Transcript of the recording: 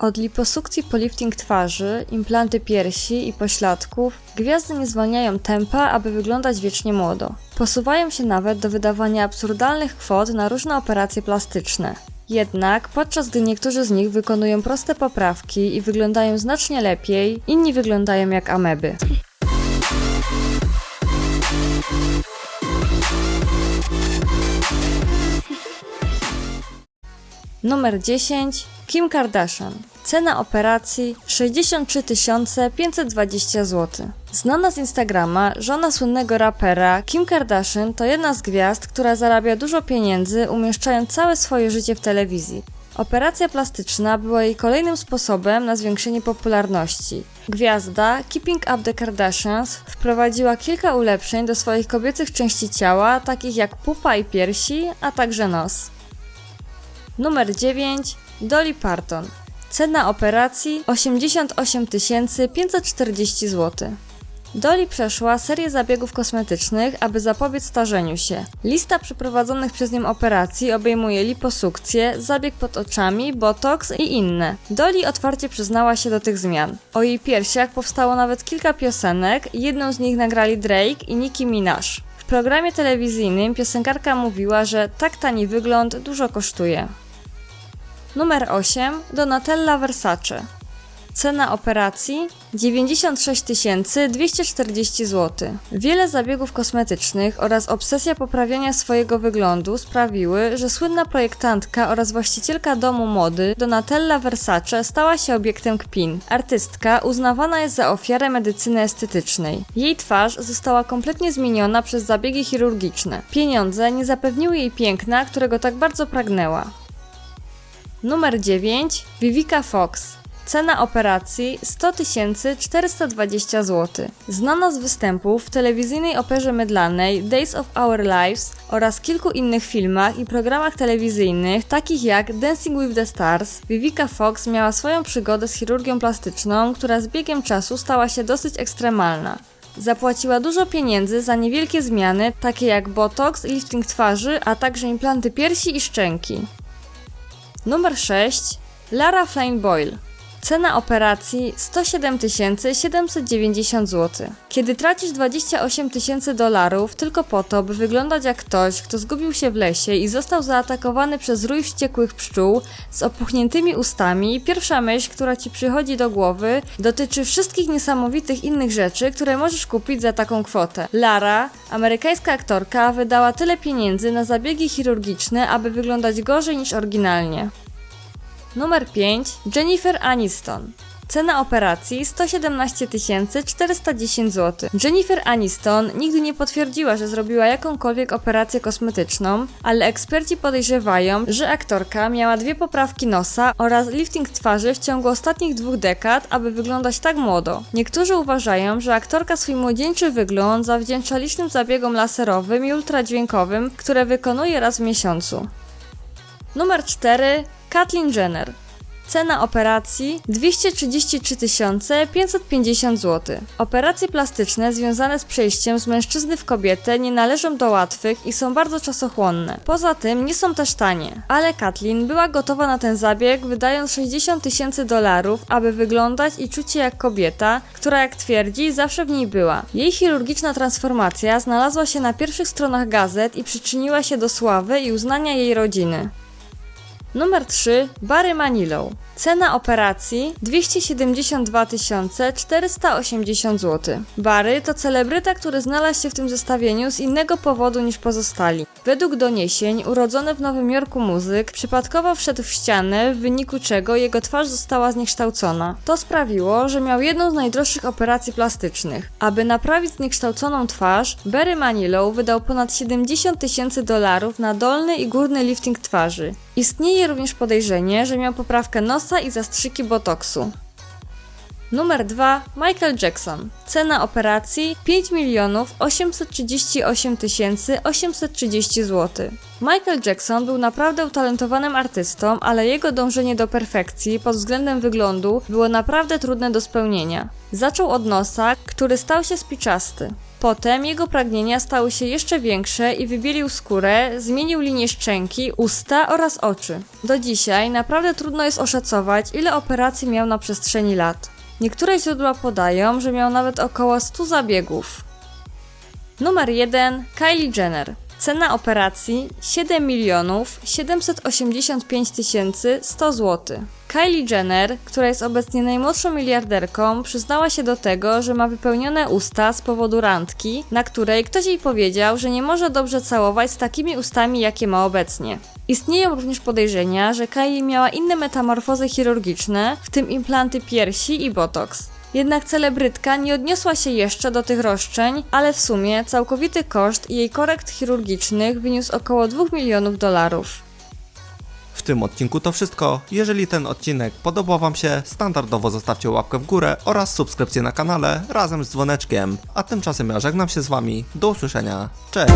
Od liposukcji po lifting twarzy, implanty piersi i pośladków, gwiazdy nie zwalniają tempa, aby wyglądać wiecznie młodo. Posuwają się nawet do wydawania absurdalnych kwot na różne operacje plastyczne. Jednak, podczas gdy niektórzy z nich wykonują proste poprawki i wyglądają znacznie lepiej, inni wyglądają jak ameby. Numer 10. Kim Kardashian. Cena operacji 63 520 zł. Znana z Instagrama, żona słynnego rapera Kim Kardashian to jedna z gwiazd, która zarabia dużo pieniędzy, umieszczając całe swoje życie w telewizji. Operacja plastyczna była jej kolejnym sposobem na zwiększenie popularności. Gwiazda Keeping Up the Kardashians wprowadziła kilka ulepszeń do swoich kobiecych części ciała, takich jak pupa i piersi, a także nos. Numer 9. Dolly Parton. Cena operacji 88 540 zł. Dolly przeszła serię zabiegów kosmetycznych, aby zapobiec starzeniu się. Lista przeprowadzonych przez nią operacji obejmuje liposukcję, zabieg pod oczami, botoks i inne. Dolly otwarcie przyznała się do tych zmian. O jej piersiach powstało nawet kilka piosenek, jedną z nich nagrali Drake i Nicki Minaj. W programie telewizyjnym piosenkarka mówiła, że tak tani wygląd dużo kosztuje. Numer 8. Donatella Versace. Cena operacji 96 240 zł. Wiele zabiegów kosmetycznych oraz obsesja poprawiania swojego wyglądu sprawiły, że słynna projektantka oraz właścicielka domu mody Donatella Versace stała się obiektem kpin. Artystka uznawana jest za ofiarę medycyny estetycznej. Jej twarz została kompletnie zmieniona przez zabiegi chirurgiczne. Pieniądze nie zapewniły jej piękna, którego tak bardzo pragnęła. Numer 9. Vivica Fox. Cena operacji 100 420 zł. Znana z występów w telewizyjnej operze mydlanej Days of Our Lives oraz kilku innych filmach i programach telewizyjnych, takich jak Dancing with the Stars, Vivica Fox miała swoją przygodę z chirurgią plastyczną, która z biegiem czasu stała się dosyć ekstremalna. Zapłaciła dużo pieniędzy za niewielkie zmiany, takie jak botox, lifting twarzy, a także implanty piersi i szczęki. Numer 6. Lara Flame Boyle. Cena operacji 107 790 zł. Kiedy tracisz 28 tysięcy dolarów tylko po to, by wyglądać jak ktoś, kto zgubił się w lesie i został zaatakowany przez rój wściekłych pszczół z opuchniętymi ustami, pierwsza myśl, która ci przychodzi do głowy, dotyczy wszystkich niesamowitych innych rzeczy, które możesz kupić za taką kwotę. Lara, amerykańska aktorka, wydała tyle pieniędzy na zabiegi chirurgiczne, aby wyglądać gorzej niż oryginalnie. Numer 5. Jennifer Aniston. Cena operacji 117 410 zł. Jennifer Aniston nigdy nie potwierdziła, że zrobiła jakąkolwiek operację kosmetyczną, ale eksperci podejrzewają, że aktorka miała dwie poprawki nosa oraz lifting twarzy w ciągu ostatnich dwóch dekad, aby wyglądać tak młodo. Niektórzy uważają, że aktorka swój młodzieńczy wygląd zawdzięcza licznym zabiegom laserowym i ultradźwiękowym, które wykonuje raz w miesiącu. Numer 4. Kathleen Jenner. Cena operacji 233 550 zł. Operacje plastyczne związane z przejściem z mężczyzny w kobietę nie należą do łatwych i są bardzo czasochłonne. Poza tym nie są też tanie. Ale Kathleen była gotowa na ten zabieg, wydając 60 tysięcy dolarów, aby wyglądać i czuć się jak kobieta, która jak twierdzi zawsze w niej była. Jej chirurgiczna transformacja znalazła się na pierwszych stronach gazet i przyczyniła się do sławy i uznania jej rodziny. Numer 3. Barry Manilow. Cena operacji 272 480 zł. Barry to celebryta, który znalazł się w tym zestawieniu z innego powodu niż pozostali. Według doniesień, urodzony w Nowym Jorku muzyk przypadkowo wszedł w ścianę, w wyniku czego jego twarz została zniekształcona. To sprawiło, że miał jedną z najdroższych operacji plastycznych. Aby naprawić zniekształconą twarz, Barry Manilow wydał ponad 70 tysięcy dolarów na dolny i górny lifting twarzy. Istnieje również podejrzenie, że miał poprawkę i zastrzyki botoksu. Numer 2. Michael Jackson. Cena operacji 5 milionów 838 830 zł. Michael Jackson był naprawdę utalentowanym artystą, ale jego dążenie do perfekcji pod względem wyglądu było naprawdę trudne do spełnienia. Zaczął od nosa, który stał się spiczasty. Potem jego pragnienia stały się jeszcze większe i wybielił skórę, zmienił linię szczęki, usta oraz oczy. Do dzisiaj naprawdę trudno jest oszacować, ile operacji miał na przestrzeni lat. Niektóre źródła podają, że miał nawet około 100 zabiegów. Numer 1. Kylie Jenner. Cena operacji 7 milionów 785 tysięcy 100 zł. Kylie Jenner, która jest obecnie najmłodszą miliarderką, przyznała się do tego, że ma wypełnione usta z powodu randki, na której ktoś jej powiedział, że nie może dobrze całować z takimi ustami, jakie ma obecnie. Istnieją również podejrzenia, że Kylie miała inne metamorfozy chirurgiczne, w tym implanty piersi i botoks. Jednak celebrytka nie odniosła się jeszcze do tych roszczeń, ale w sumie całkowity koszt jej korekt chirurgicznych wyniósł około 2 milionów dolarów. W tym odcinku to wszystko. Jeżeli ten odcinek podobał Wam się, standardowo zostawcie łapkę w górę oraz subskrypcję na kanale razem z dzwoneczkiem. A tymczasem ja żegnam się z Wami. Do usłyszenia. Cześć!